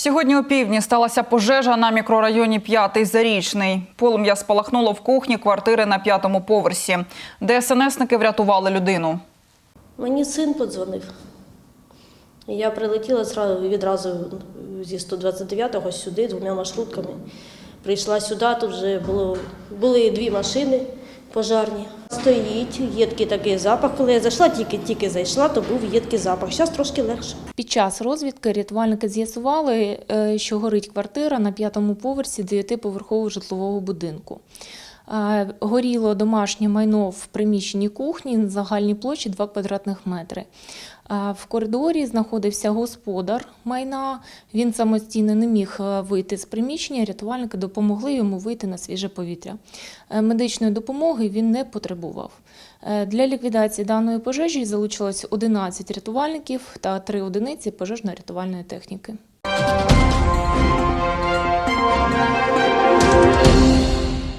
Сьогодні у півдні сталася пожежа на мікрорайоні П'ятий Зарічний. Полум'я спалахнуло в кухні квартири на п'ятому поверсі. ДСНСники врятували людину. Мені син подзвонив. Я прилетіла відразу зі 129-го сюди двома маршрутками. Прийшла сюди, тут вже було, були дві машини пожарні. Стоїть, їдкий такий запах. Коли я зайшла, тільки тільки зайшла, то був їдкий запах. Зараз трошки легше. Під час розвідки рятувальники з'ясували, е, що горить квартира на п'ятому поверсі дев'ятиповерхового житлового будинку. Е, Горіло домашнє майно в приміщенні кухні на загальній площі 2 квадратних метри. Е, В коридорі знаходився господар майна. Він самостійно не міг е, вийти з приміщення. Рятувальники допомогли йому вийти на свіже повітря. Медичної допомоги він не потребував. Для ліквідації даної пожежі залучилось 11 рятувальників та 3 одиниці пожежно-рятувальної техніки.